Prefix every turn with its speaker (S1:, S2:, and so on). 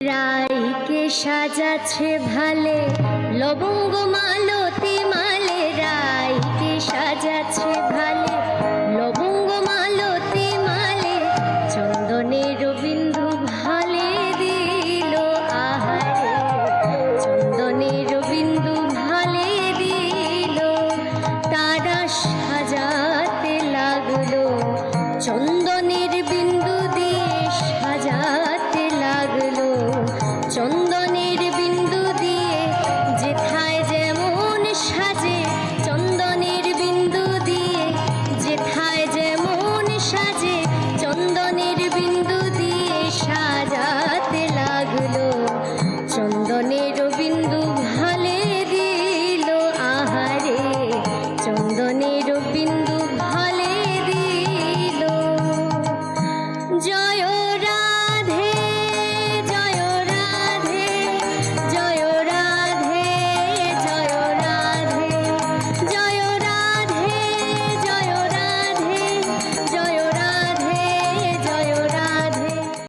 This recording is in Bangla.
S1: রাইকে সাজাছে ভালে, লবঙ্গ মালতি মালে। রাইকে সাজাছে ভালে, লবঙ্গ মালতি মালে। চন্দনে রবীন্দ্র ভালে দিল, আহারে। চন্দনে রবীন্দ্র ভালে দিল তারা সাজাতে লাগল। চন্দ্র সাজে